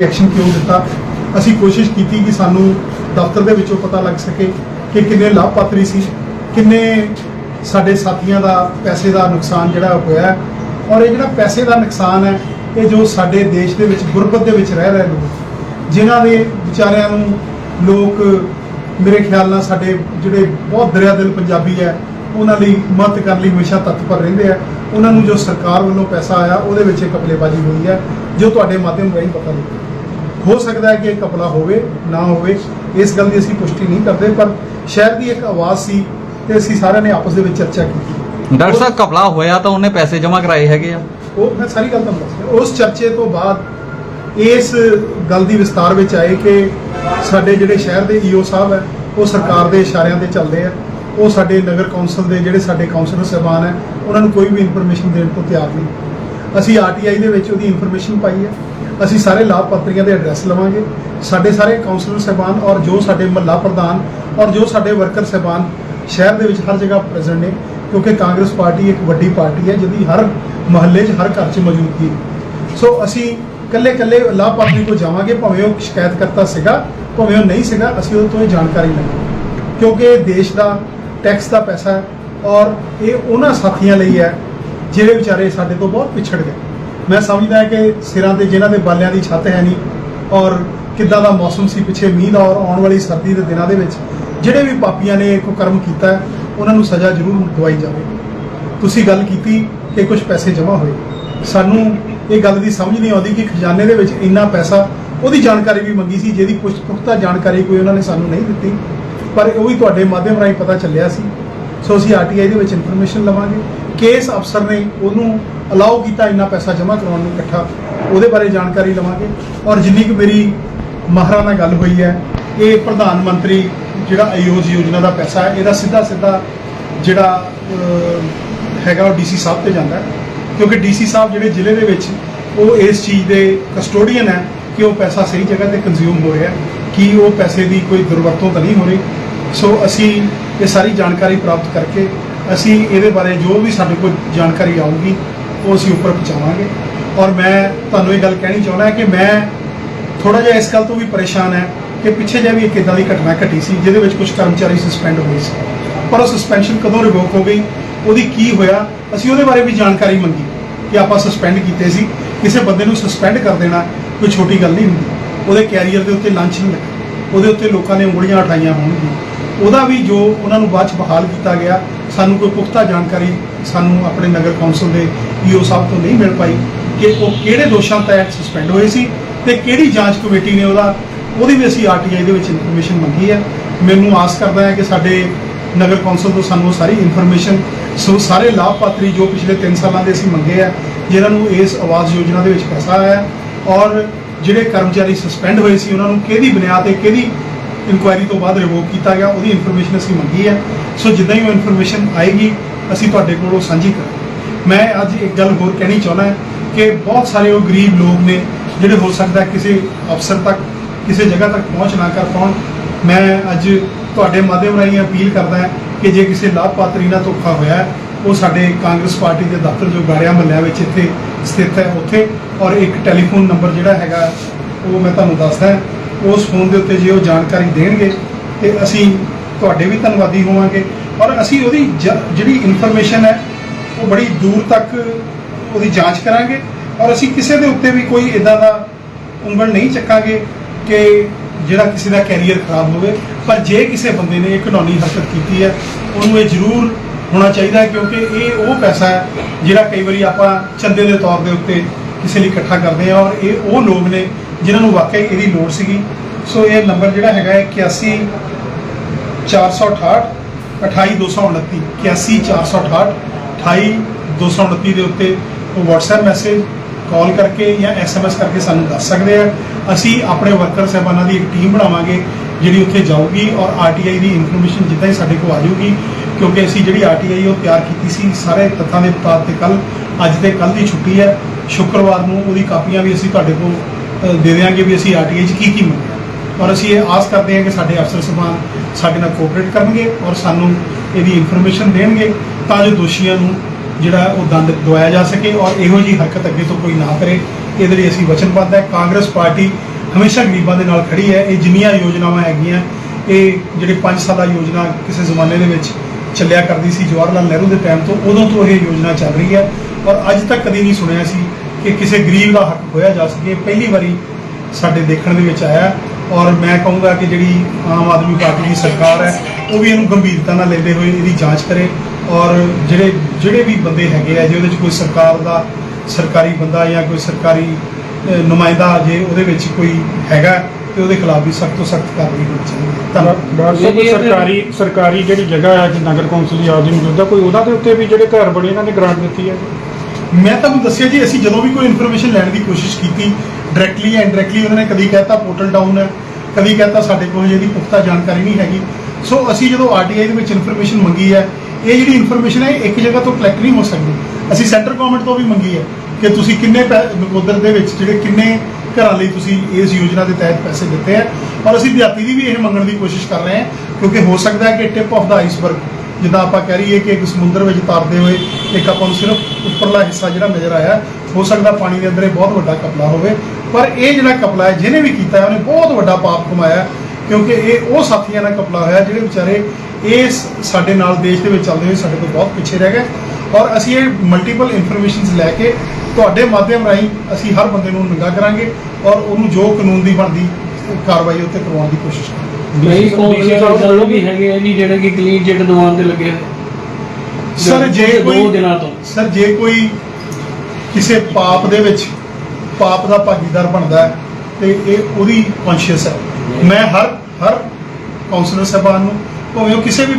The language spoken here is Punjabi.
ਐਕਸ਼ਨ ਕਿਉਂ ਦਿੱਤਾ? ਅਸੀਂ ਕੋਸ਼ਿਸ਼ ਕੀਤੀ ਕਿ ਸਾਨੂੰ ਦਫ਼ਤਰ ਦੇ ਵਿੱਚੋਂ ਪਤਾ ਲੱਗ ਸਕੇ ਕਿ ਕਿੰਨੇ ਲਾਭਪਾਤਰੀ ਸੀ, ਕਿੰਨੇ ਸਾਡੇ ਸਾਥੀਆਂ ਦਾ ਪੈਸੇ ਦਾ ਨੁਕਸਾਨ ਜਿਹੜਾ ਹੋਇਆ ਔਰ ਇਹ ਜਿਹੜਾ ਪੈਸੇ ਦਾ ਨੁਕਸਾਨ ਹੈ, ਇਹ ਜੋ ਸਾਡੇ ਦੇਸ਼ ਦੇ ਵਿੱਚ ਗੁਰਬਤ ਦੇ ਵਿੱਚ ਰਹਿ ਰਹੇ ਲੋਕ, ਜਿਨ੍ਹਾਂ ਦੇ ਵਿਚਾਰਿਆਂ ਨੂੰ ਲੋਕ ਮੇਰੇ ਖਿਆਲ ਨਾਲ ਸਾਡੇ ਜਿਹੜੇ ਬਹੁਤ ਦਰਿਆ ਦਿਲ ਪੰਜਾਬੀ ਹੈ, ਉਹਨਾਂ ਲਈ ਮਦਦ ਕਰਨ ਲਈ ਹਮੇਸ਼ਾ ਤਤਪਰ ਰਹਿੰਦੇ ਆ। ਉਹਨਾਂ ਨੂੰ ਜੋ ਸਰਕਾਰ ਵੱਲੋਂ ਪੈਸਾ ਆਇਆ, ਉਹਦੇ ਵਿੱਚ ਇਹ ਕਪਲੇਬਾਜ਼ੀ ਹੋਈ ਹੈ, ਜੋ ਤੁਹਾਡੇ ਮਾਧਿਅਮ ਰਾਹੀਂ ਪਤਾ ਲੱਗਦਾ ਹੋ ਸਕਦਾ ਹੈ ਕਿ ਇਹ ਕਪਲਾ ਹੋਵੇ ਨਾ ਹੋਵੇ ਇਸ ਗੱਲ ਦੀ ਅਸੀਂ ਪੁਸ਼ਟੀ ਨਹੀਂ ਕਰਦੇ ਪਰ ਸ਼ਹਿਰ ਦੀ ਇੱਕ ਆਵਾਜ਼ ਸੀ ਤੇ ਅਸੀਂ ਸਾਰਿਆਂ ਨੇ ਆਪਸ ਦੇ ਵਿੱਚ ਚਰਚਾ ਕੀਤੀ। ਡਾਕਟਰ ਸਾਹਿਬ ਕਪਲਾ ਹੋਇਆ ਤਾਂ ਉਹਨੇ ਪੈਸੇ ਜਮ੍ਹਾਂ ਕਰਾਏ ਹੈਗੇ ਆ। ਉਹ ਮੈਂ ਸਾਰੀ ਗੱਲ ਤੁਹਾਨੂੰ ਦੱਸ ਉਸ ਚਰਚੇ ਤੋਂ ਬਾਅਦ ਇਸ ਗੱਲ ਦੀ ਵਿਸਤਾਰ ਵਿੱਚ ਆਏ ਕਿ ਸਾਡੇ ਜਿਹੜੇ ਸ਼ਹਿਰ ਦੇ ਈਓ ਸਾਹਿਬ ਹੈ ਉਹ ਸਰਕਾਰ ਦੇ ਇਸ਼ਾਰਿਆਂ ਤੇ ਚੱਲਦੇ ਆ। ਉਹ ਸਾਡੇ ਨਗਰ ਕੌਂਸਲ ਦੇ ਜਿਹੜੇ ਸਾਡੇ ਕਾਉਂਸਲਰ ਸਾਹਿਬਾਨ ਹੈ ਉਹਨਾਂ ਨੂੰ ਕੋਈ ਵੀ ਇਨਫੋਰਮੇਸ਼ਨ ਦੇਣ ਤੋਂ ਤਿਆਰ ਨਹੀਂ। ਅਸੀਂ ਆਰਟੀਆਈ ਦੇ ਵਿੱਚ ਉਹਦੀ ਇਨਫੋਰਮੇਸ਼ਨ ਪਾਈ ਹੈ। ਅਸੀਂ ਸਾਰੇ ਲਾਭਪਾਤਰੀਆਂ ਦੇ ਐਡਰੈਸ ਲਵਾਂਗੇ। ਸਾਡੇ ਸਾਰੇ ਕਾਉਂਸਲਰ ਸਾਹਿਬਾਨ ਔਰ ਜੋ ਸਾਡੇ ਮਹੱਲਾ ਪ੍ਰਧਾਨ ਔਰ ਜੋ ਸਾਡੇ ਵਰਕਰ ਸਾਹਿਬਾਨ ਸ਼ਹਿਰ ਦੇ ਵਿੱਚ ਹਰ ਜਗ੍ਹਾ ਪ੍ਰੈਜ਼ੈਂਟ ਨੇ, ਕਿਉਂਕਿ ਕਾਂਗਰਸ ਪਾਰਟੀ ਇੱਕ ਵੱਡੀ ਪਾਰਟੀ ਹੈ ਜਿਹਦੀ ਹਰ ਮਹੱਲੇ 'ਚ, ਹਰ ਘਰ 'ਚ ਮੌਜੂਦਗੀ ਸੋ ਅਸੀਂ ਕੱਲੇ ਕੱਲੇ ਲਾਭਪਾਤਰੀ ਕੋਲ ਜਾਵਾਂਗੇ, ਭਾਵੇਂ ਉਹ ਸ਼ਿਕਾਇਤ ਕਰਤਾ ਸੀਗਾ, ਭਾਵੇਂ ਉਹ ਨਹੀਂ ਸੀਗਾ, ਅਸੀਂ ਉਹਦੇ ਤੋਂ ਇਹ ਜਾਣਕਾਰੀ ਲਵਾਂਗੇ ਕਿਉਂਕਿ ਦੇਸ਼ ਦਾ ਟੈਕਸ ਦਾ ਪੈਸਾ ਹੈ ਔਰ ਇਹ ਉਹਨਾਂ ਸਾਥੀਆਂ ਲਈ ਹੈ, ਜਿਹੜੇ ਵਿਚਾਰੇ ਸਾਡੇ ਤੋਂ ਬਹੁਤ ਪਿਛੜ ਗਏ। ਮੈਂ ਸਮਝਦਾ ਕਿ ਸਿਰਾਂ ਤੇ ਜਿਨ੍ਹਾਂ ਦੇ ਬਾਲਿਆਂ ਦੀ ਛੱਤ ਹੈ ਨਹੀਂ ਔਰ ਕਿੱਦਾਂ ਦਾ ਮੌਸਮ ਸੀ ਪਿੱਛੇ ਮੀਂਹ ਦਾ ਔਰ ਆਉਣ ਵਾਲੀ ਸਰਦੀ ਦੇ ਦਿਨਾਂ ਦੇ ਵਿੱਚ, ਜਿਹੜੇ ਵੀ ਪਾਪੀਆਂ ਨੇ ਇਹ ਕੁਕਰਮ ਕੀਤਾ, ਉਹਨਾਂ ਨੂੰ ਸਜ਼ਾ ਜ਼ਰੂਰ ਦਵਾਈ ਜਾਵੇ। ਤੁਸੀਂ ਗੱਲ ਕੀਤੀ ਕਿ ਕੁਝ ਪੈਸੇ ਜਮ੍ਹਾਂ ਹੋਏ। ਸਾਨੂੰ ਇਹ ਗੱਲ ਦੀ ਸਮਝ ਨਹੀਂ ਆਉਂਦੀ ਕਿ ਖਜ਼ਾਨੇ ਦੇ ਵਿੱਚ ਇੰਨਾ ਪੈਸਾ, ਉਹਦੀ ਜਾਣਕਾਰੀ ਵੀ ਮੰਗੀ ਸੀ, ਜਿਹਦੀ ਪੁਸ਼ਤ ਪੁਖਤਾ ਜਾਣਕਾਰੀ ਕੋਈ ਉਹਨਾਂ ਨੇ ਸਾਨੂੰ ਨਹੀਂ ਦਿੱਤੀ। ਪਰ ਉਹ ਵੀ ਤੁਹਾਡੇ ਮਾਧਿਅਮ ਰਾਹੀਂ ਪਤਾ ਚੱਲਿਆ ਸੀ। ਸੋ ਅਸੀਂ ਆਰਟੀਆਈ ਦੇ ਵਿੱਚ ਇਨਫੋਰਮੇਸ਼ਨ ਲਵਾਂਗੇ। ਕੇਸ ਅਫਸਰ ਨੇ ਉਹਨੂੰ ਅਲਾਉ ਕੀਤਾ ਇੰਨਾ ਪੈਸਾ ਜਮ੍ਹਾਂ ਕਰਾਉਣ ਨੂੰ ਇਕੱਠਾ, ਉਹਦੇ ਬਾਰੇ ਜਾਣਕਾਰੀ ਲਵਾਂਗੇ। ਔਰ ਜਿੰਨੀ ਕੁ ਮੇਰੀ ਮਾਹਰਾਂ ਨਾਲ ਗੱਲ ਹੋਈ ਹੈ, ਇਹ ਪ੍ਰਧਾਨ ਮੰਤਰੀ ਜਿਹੜਾ ਆਯੋਜ ਯੋਜਨਾ ਦਾ ਪੈਸਾ ਹੈ, ਇਹਦਾ ਸਿੱਧਾ ਸਿੱਧਾ ਜਿਹੜਾ ਹੈਗਾ ਉਹ ਡੀਸੀ ਸਾਹਿਬ ਤੇ ਜਾਂਦਾ ਹੈ। ਕਿਉਂਕਿ ਡੀਸੀ ਸਾਹਿਬ ਜਿਹੜੇ ਜ਼ਿਲ੍ਹੇ ਦੇ ਵਿੱਚ ਉਹ ਇਸ ਚੀਜ਼ ਦੇ ਕਸਟੋਡੀਅਨ ਹੈ ਕਿ ਉਹ ਪੈਸਾ ਸਹੀ ਜਗ੍ਹਾ ਤੇ ਕੰਜ਼ਿਊਮ ਹੋ ਰਿਹਾ ਕਿ ਉਹ ਪੈਸੇ ਦੀ ਕੋਈ ਦੁਰਵਰਤੋਂ ਤਾਂ ਨਹੀਂ ਹੋ ਰਹੀ। ਸੋ ਅਸੀਂ ਇਹ ਸਾਰੀ ਜਾਣਕਾਰੀ ਪ੍ਰਾਪਤ ਕਰਕੇ ਅਸੀਂ ਇਹਦੇ ਬਾਰੇ ਜੋ ਵੀ ਸਾਡੇ ਕੋਲ ਜਾਣਕਾਰੀ ਆਊਗੀ, ਉਹ ਅਸੀਂ ਉੱਪਰ ਪਹੁੰਚਾਵਾਂਗੇ। ਔਰ ਮੈਂ ਤੁਹਾਨੂੰ ਇਹ ਗੱਲ ਕਹਿਣੀ ਚਾਹੁੰਦਾ ਕਿ ਮੈਂ ਥੋੜਾ ਜਿਹਾ ਇਸ ਗੱਲ ਤੋਂ ਵੀ ਪਰੇਸ਼ਾਨ ਹੈ ਕਿ ਪਿੱਛੇ ਜਿਹਾ ਵੀ ਇੱਕ ਇਦਾਂ ਦੀ ਘਟਨਾ ਘਟੀ ਸੀ, ਜਿਹਦੇ ਵਿੱਚ ਕੁਝ ਕਰਮਚਾਰੀ ਸਸਪੈਂਡ ਹੋਏ ਸੀ। ਪਰ ਉਹ ਸਸਪੈਂਸ਼ਨ ਕਦੋਂ ਰਿਵੋਕ ਹੋ ਗਈ, ਉਹਦੀ ਕੀ ਹੋਇਆ, ਅਸੀਂ ਉਹਦੇ ਬਾਰੇ ਵੀ ਜਾਣਕਾਰੀ ਮੰਗੀ ਕਿ ਆਪਾਂ ਸਸਪੈਂਡ ਕੀਤੇ ਸੀ। ਕਿਸੇ ਬੰਦੇ ਨੂੰ ਸਸਪੈਂਡ ਕਰ ਦੇਣਾ ਕੋਈ ਛੋਟੀ ਗੱਲ ਨਹੀਂ ਹੁੰਦੀ। ਉਹਦੇ ਕੈਰੀਅਰ ਦੇ ਉੱਤੇ ਲਾਂਛਨ ਲੱਗਾ। ਉਹਦੇ ਉੱਤੇ ਲੋਕਾਂ ਨੇ ਉਂਗਲੀਆਂ ਉਠਾਈਆਂ ਹੋਣਗੀਆਂ। ਉਹਦਾ ਵੀ ਜੋ ਉਹਨਾਂ ਨੂੰ ਬਾਅਦ ਚ ਬਹਾਲ ਕੀਤਾ ਗਿਆ ਸਾਨੂੰ ਕੋਈ ਪੁਖਤਾ ਜਾਣਕਾਰੀ ਸਾਨੂੰ ਆਪਣੇ ਨਗਰ ਕੌਂਸਲ ਦੇ ਈਓ ਸਾਹਿਬ ਤੋਂ ਨਹੀਂ ਮਿਲ ਪਾਈ ਕਿ ਉਹ ਕਿਹੜੇ ਦੋਸ਼ਾਂ ਤਹਿਤ ਸਸਪੈਂਡ ਹੋਏ ਸੀ ਤੇ ਕਿਹੜੀ ਜਾਂਚ ਕਮੇਟੀ ਨੇ ਉਹਦਾ ਉਹਦੀ ਵੀ ਅਸੀਂ ਆਰਟੀਆਈ ਦੇ ਵਿੱਚ ਇਨਫੋਰਮੇਸ਼ਨ ਮੰਗੀ ਹੈ। ਮੈਨੂੰ ਆਸ ਕਰਦਾ ਹੈ ਕਿ ਸਾਡੇ ਨਗਰ ਕੌਂਸਲ ਤੋਂ ਸਾਨੂੰ ਉਹ ਸਾਰੀ ਇਨਫੋਰਮੇਸ਼ਨ ਸੋ ਸਾਰੇ ਲਾਭਪਾਤਰੀ ਜੋ ਪਿਛਲੇ 3 ਸਾਲਾਂ ਦੇ ਅਸੀਂ ਮੰਗੇ ਆ, ਜਿਨ੍ਹਾਂ ਨੂੰ ਇਸ ਆਵਾਜ਼ ਯੋਜਨਾ ਦੇ ਵਿੱਚ ਪੈਸਾ ਆਇਆ ਔਰ ਜਿਹੜੇ ਕਰਮਚਾਰੀ ਸਸਪੈਂਡ ਹੋਏ ਸੀ, ਉਹਨਾਂ ਨੂੰ ਕਿਹਦੀ ਬੁਨਿਆਦ ਤੇ ਕਿਹਦੀ ਇਨਕੁਆਇਰੀ ਤੋਂ ਬਾਅਦ ਰਿਵੋਕ ਕੀਤਾ ਗਿਆ, ਉਹਦੀ ਇਨਫੋਰਮੇਸ਼ਨ ਅਸੀਂ ਮੰਗੀ ਹੈ। ਸੋ ਜਿੱਦਾਂ ਹੀ ਉਹ ਇਨਫੋਰਮੇਸ਼ਨ ਆਏਗੀ, ਅਸੀਂ ਤੁਹਾਡੇ ਕੋਲ ਉਹ ਸਾਂਝੀ ਕਰਾਂਗੇ। ਮੈਂ ਅੱਜ ਇੱਕ ਗੱਲ ਹੋਰ ਕਹਿਣੀ ਚਾਹੁੰਦਾ ਕਿ ਬਹੁਤ ਸਾਰੇ ਉਹ ਗਰੀਬ ਲੋਕ ਨੇ, ਜਿਹੜੇ ਹੋ ਸਕਦਾ ਕਿਸੇ ਅਫਸਰ ਤੱਕ, ਕਿਸੇ ਜਗ੍ਹਾ ਤੱਕ ਪਹੁੰਚ ਨਾ ਕਰ ਪਾਉਣ। ਮੈਂ ਅੱਜ ਤੁਹਾਡੇ ਮਾਧਿਅਮ ਰਾਹੀਂ ਅਪੀਲ ਕਰਦਾ ਹਾਂ ਕਿ ਜੇ ਕਿਸੇ ਲਾਭਪਾਤਰੀ ਨਾਲ ਧੋਖਾ ਹੋਇਆ ਉਹ ਸਾਡੇ ਕਾਂਗਰਸ ਪਾਰਟੀ ਦੇ ਦਫ਼ਤਰ ਜੋ ਗਾੜਿਆ ਮਹੱਲਿਆਂ ਵਿੱਚ ਇੱਥੇ ਸਥਿਤ ਹੈ, ਉੱਥੇ। ਔਰ ਇੱਕ ਟੈਲੀਫੋਨ ਨੰਬਰ ਜਿਹੜਾ ਹੈਗਾ, ਉਹ ਮੈਂ ਤੁਹਾਨੂੰ ਦੱਸਦਾ ਉਸ ਫੋਨ ਦੇ ਉੱਤੇ ਜੇ ਉਹ ਜਾਣਕਾਰੀ ਦੇਣਗੇ ਤੇ ਅਸੀਂ ਤੁਹਾਡੇ ਵੀ ਧੰਨਵਾਦੀ ਹੋਵਾਂਗੇ। ਔਰ ਅਸੀਂ ਉਹਦੀ ਜ- ਜਿਹੜੀ ਇਨਫੋਰਮੇਸ਼ਨ ਹੈ, ਉਹ ਬੜੀ ਦੂਰ ਤੱਕ ਉਹਦੀ ਜਾਂਚ ਕਰਾਂਗੇ। ਔਰ ਅਸੀਂ ਕਿਸੇ ਦੇ ਉੱਤੇ ਵੀ ਕੋਈ ਇਦਾਂ ਦਾ ਉਂਗਲ ਨਹੀਂ ਚੱਕਾਂਗੇ ਕਿ ਜਿਹੜਾ ਕਿਸੇ ਦਾ ਕੈਰੀਅਰ ਖਰਾਬ ਹੋਵੇ। ਪਰ ਜੇ ਕਿਸੇ ਬੰਦੇ ਨੇ ਇਹ ਘਿਨੌਣੀ ਹਰਕਤ ਕੀਤੀ ਹੈ, ਉਹਨੂੰ ਇਹ ਜ਼ਰੂਰ ਹੋਣਾ ਚਾਹੀਦਾ ਹੈ ਕਿਉਂਕਿ ਇਹ ਉਹ ਪੈਸਾ ਹੈ ਜਿਹੜਾ ਕਈ ਵਾਰੀ ਆਪਾਂ ਚੰਦੇ ਦੇ ਤੌਰ ਦੇ ਉੱਤੇ ਕਿਸੇ ਲਈ ਇਕੱਠਾ ਕਰਦੇ ਹਾਂ। ਔਰ ਇਹ ਉਹ ਲੋਕ ਨੇ ਜਿਨ੍ਹਾਂ ਨੂੰ ਵਾਕਈ ਇਹਦੀ ਲੋੜ ਸੀਗੀ। ਸੋ ਇਹ ਨੰਬਰ ਜਿਹੜਾ ਹੈਗਾ ਹੈ 81 468 28229 81468 28229 ਦੇ ਉੱਤੇ ਉਹ WhatsApp ਮੈਸੇਜ ਕਾਲ ਕਰਕੇ ਜਾਂ SMS ਕਰਕੇ ਸਾਨੂੰ ਦੱਸ ਸਕਦੇ ਆ। ਅਸੀਂ ਆਪਣੇ ਵਰਕਰ ਸਹਿਬਾਨਾਂ ਦੀ ਇੱਕ ਟੀਮ ਬਣਾਵਾਂਗੇ ਜਿਹੜੀ ਉੱਥੇ ਜਾਊਗੀ ਔਰ RTI ਦੀ ਇਨਫੋਰਮੇਸ਼ਨ ਜਿੱਦਾਂ ਹੀ ਸਾਡੇ ਕੋਲ ਆ ਜਾਊਗੀ, ਕਿਉਂਕਿ ਅਸੀਂ ਜਿਹੜੀ RTI ਉਹ ਤਿਆਰ ਕੀਤੀ ਸੀ, ਸਾਰੇ ਤੱਥਾਂ ਦੇ ਮੁਤਾਬਕ ਤੇ ਕੱਲ ਅੱਜ ਤੇ ਕੱਲ ਦੀ ਛੁੱਟੀ ਹੈ। ਸ਼ੁੱਕਰਵਾਰ ਨੂੰ ਉਹਦੀ ਕਾਪੀਆਂ ਵੀ ਅਸੀਂ ਤੁਹਾਡੇ ਕੋਲ ਦੇ ਦੇਵਾਂਗੇ ਵੀ ਅਸੀਂ RTI 'ਚ ਕੀ ਕੀ ਮੰਗਿਆ ਔਰ ਅਸੀਂ ਇਹ ਆਸ ਕਰਦੇ ਹਾਂ ਕਿ ਸਾਡੇ ਅਫਸਰ ਸਭਾਨ ਸਾਡੇ ਨਾਲ ਕੋਆਪਰੇਟ ਕਰਨਗੇ ਔਰ ਸਾਨੂੰ ਇਹਦੀ ਇਨਫੋਰਮੇਸ਼ਨ ਦੇਣਗੇ ਤਾਂ ਜੋ ਦੋਸ਼ੀਆਂ ਨੂੰ ਜਿਹੜਾ ਉਹ ਦੰਡ ਦਵਾਇਆ ਜਾ ਸਕੇ ਔਰ ਇਹੋ ਜਿਹੀ ਹਰਕਤ ਅੱਗੇ ਤੋਂ ਕੋਈ ਨਾ ਕਰੇ। ਇਹਦੇ ਲਈ ਅਸੀਂ ਵਚਨਬੱਧ ਹੈ। ਕਾਂਗਰਸ ਪਾਰਟੀ ਹਮੇਸ਼ਾ ਗਰੀਬਾਂ ਦੇ ਨਾਲ ਖੜੀ ਹੈ। ਇਹ ਜਿੰਨੀਆਂ ਯੋਜਨਾਵਾਂ ਹੈਗੀਆਂ, ਇਹ ਜਿਹੜੇ 5 ਸਾਲਾ ਯੋਜਨਾ ਕਿਸੇ ਜ਼ਮਾਨੇ ਦੇ ਵਿੱਚ ਚੱਲਿਆ ਕਰਦੀ ਸੀ ਜਵਾਹਰ ਲਾਲ ਨਹਿਰੂ ਦੇ ਟਾਈਮ ਤੋਂ, ਉਦੋਂ ਤੋਂ ਇਹ ਯੋਜਨਾ ਚੱਲ ਰਹੀ ਹੈ। ਔਰ ਅੱਜ ਤੱਕ ਕਦੀ ਨਹੀਂ ਸੁਣਿਆ ਸੀ ਕਿ ਕਿਸੇ ਗਰੀਬ ਦਾ ਹੱਕ ਖੋਇਆ ਜਾ ਸਕੇ। ਪਹਿਲੀ ਵਾਰੀ ਸਾਡੇ ਦੇਖਣ ਦੇ ਵਿੱਚ ਆਇਆ। ਔਰ ਮੈਂ ਕਹੂੰਗਾ ਕਿ ਜਿਹੜੀ ਆਮ ਆਦਮੀ ਪਾਰਟੀ ਦੀ ਸਰਕਾਰ ਹੈ ਉਹ ਵੀ ਇਹਨੂੰ ਗੰਭੀਰਤਾ ਨਾਲ ਲੈਂਦੇ ਹੋਏ ਇਹਦੀ ਜਾਂਚ ਕਰੇ ਔਰ ਜਿਹੜੇ ਜਿਹੜੇ ਵੀ ਬੰਦੇ ਹੈਗੇ ਆ ਜਿਹਦੇ ਵਿੱਚ ਕੋਈ ਸਰਕਾਰ ਦਾ ਸਰਕਾਰੀ ਬੰਦਾ ਜਾਂ ਕੋਈ ਸਰਕਾਰੀ ਨੁਮਾਇੰਦਾ ਜੇ ਉਹਦੇ ਵਿੱਚ ਕੋਈ ਹੈਗਾ ਤੇ ਉਹਦੇ ਖਿਲਾਫ ਵੀ ਸਖਤ ਤੋਂ ਸਖਤ ਕਾਰਵਾਈ ਹੋਣੀ ਚਾਹੀਦੀ ਹੈ। ਧੰਨਵਾਦ। ਸਰਕਾਰੀ ਸਰਕਾਰੀ ਜਿਹੜੀ ਜਗ੍ਹਾ ਹੈ ਜੀ ਨਗਰ ਕੌਂਸਲ ਦੀ ਆਪਦੀ ਮੌਜੂਦਾ ਕੋਈ ਉਹਦਾ ਦੇ ਉੱਤੇ ਵੀ ਜਿਹੜੇ ਘਰ ਬਣੇ ਇਹਨਾਂ ਨੇ ਗ੍ਰਾਂਟ ਦਿੱਤੀ ਹੈ? ਜੀ ਮੈਂ ਤੁਹਾਨੂੰ ਦੱਸਿਆ ਜੀ ਅਸੀਂ ਜਦੋਂ ਵੀ ਕੋਈ ਇਨਫੋਰਮੇਸ਼ਨ ਲੈਣ ਦੀ ਕੋਸ਼ਿਸ਼ ਕੀਤੀ ਡਾਇਰੈਕਟਲੀ ਜਾਂ ਇਨਡਾਇਰੈਕਟਲੀ ਉਹਨਾਂ ਨੇ ਕਦੀ ਕਹਿਤਾ ਪੋਰਟਲ ਡਾਊਨ ਹੈ, ਕਦੀ ਕਹਿਤਾ ਸਾਡੇ ਕੋਲ ਇਹਦੀ ਪੁਖਤਾ ਜਾਣਕਾਰੀ ਨਹੀਂ ਹੈਗੀ। ਸੋ ਅਸੀਂ ਜਦੋਂ ਆਰਟੀਆਈ ਦੇ ਵਿੱਚ ਇਨਫੋਰਮੇਸ਼ਨ ਮੰਗੀ ਹੈ, ਇਹ ਜਿਹੜੀ ਇਨਫੋਰਮੇਸ਼ਨ ਹੈ ਇਹ ਇੱਕ ਜਗ੍ਹਾ ਤੋਂ ਕਲੈਕਟ ਨਹੀਂ ਹੋ ਸਕਦੀ। ਅਸੀਂ ਸੈਂਟਰ ਗਵਰਨਮੈਂਟ ਤੋਂ ਵੀ ਮੰਗੀ ਹੈ ਕਿ ਤੁਸੀਂ ਕਿੰਨੇ ਪੈ- ਨਕੋਦਰ ਦੇ ਵਿੱਚ ਜਿਹੜੇ ਕਿੰਨੇ ਘਰਾਂ ਲਈ ਤੁਸੀਂ ਇਸ ਯੋਜਨਾ ਦੇ ਤਹਿਤ ਪੈਸੇ ਦਿੱਤੇ ਆ ਔਰ ਅਸੀਂ ਵਿਦਿਆਰਥੀ ਦੀ ਵੀ ਇਹ ਮੰਗਣ ਦੀ ਕੋਸ਼ਿਸ਼ ਕਰ ਰਹੇ ਹਾਂ, ਕਿਉਂਕਿ ਹੋ ਸਕਦਾ ਹੈ ਕਿ ਟਿਪ ਆਫ ਦਾ ਆਈਸਬਰਗ ਜਿੱਦਾਂ ਆਪਾਂ ਕਹਿ ਰਹੀਏ ਕਿ ਇੱਕ ਸਮੁੰਦਰ ਵਿੱਚ ਤਰਦੇ ਹੋਏ ਇੱਕ ਆਪਾਂ ਨੂੰ ਸਿਰਫ ਉੱਪਰਲਾ ਹਿੱਸਾ ਜਿਹੜਾ ਨਜ਼ਰ ਆਇਆ, ਹੋ ਸਕਦਾ ਪਾਣੀ ਦੇ ਅੰਦਰ ਇਹ ਬਹੁਤ ਵੱਡਾ ਕਪਲਾ ਹੋਵੇ। ਪਰ ਇਹ ਜਿਹੜਾ ਕਪਲਾ ਹੈ ਜਿਹਨੇ ਵੀ ਕੀਤਾ ਹੈ ਉਹਨੇ ਬਹੁਤ ਵੱਡਾ ਪਾਪ ਕਮਾਇਆ ਕਿਉਂਕਿ ਇਹ ਉਹ ਸਾਥੀਆਂ ਨਾਲ ਕਪਲਾ ਹੋਇਆ ਜਿਹੜੇ ਵਿਚਾਰੇ ਇਸ ਸਾਡੇ ਨਾਲ ਦੇਸ਼ ਦੇ ਵਿੱਚ ਚੱਲਦੇ ਹੋਏ ਸਾਡੇ ਤੋਂ ਬਹੁਤ ਪਿੱਛੇ ਰਹਿ ਗਏ। ਔਰ ਅਸੀਂ ਇਹ ਮਲਟੀਪਲ ਇਨਫੋਰਮੇਸ਼ਨਸ ਲੈ ਕੇ ਤੁਹਾਡੇ ਮਾਧਿਅਮ ਰਾਹੀਂ ਅਸੀਂ ਹਰ ਬੰਦੇ ਨੂੰ ਨੰਗਾ ਕਰਾਂਗੇ ਔਰ ਉਹਨੂੰ ਜੋ ਕਾਨੂੰਨ ਦੀ ਬਣਦੀ ਕਾਰਵਾਈ ਉੱਤੇ ਕਰਵਾਉਣ ਦੀ ਕੋਸ਼ਿਸ਼ ਕਰਾਂਗੇ। ਕਈ DC ਕੌਂਸਲਰ ਸਾਹਿਬ ਇਦਾਂ ਵੀ ਹੈਗੇ ਆ ਜੀ ਜਿਹੜੇ ਕਿ ਕਲੀਨ ਚਿੱਟ ਦਵਾਉਣ ਤੇ ਲੱਗੇ ਹੋਏ ਸਰ ਜੇ ਦੋ ਕੋਈ ਦਿਨਾਂ ਤੋਂ। ਸਰ ਜੇ ਕੋਈ ਕਿਸੇ ਪਾਪ ਦੇ ਵਿੱਚ ਪਾਪ ਦਾ ਭਾਗੀਦਾਰ ਬਣਦਾ ਹੈ ਤੇ ਇਹ ਉਹਦੀ ਕੌਨਸ਼ੀਅਸ ਹੈ। ਮੈਂ ਹਰ ਹਰ ਕਾਉਂਸਲਰ ਸਾਹਿਬਾਨ ਨੂੰ, ਭਾਵੇਂ ਉਹ ਕਿਸੇ ਵੀ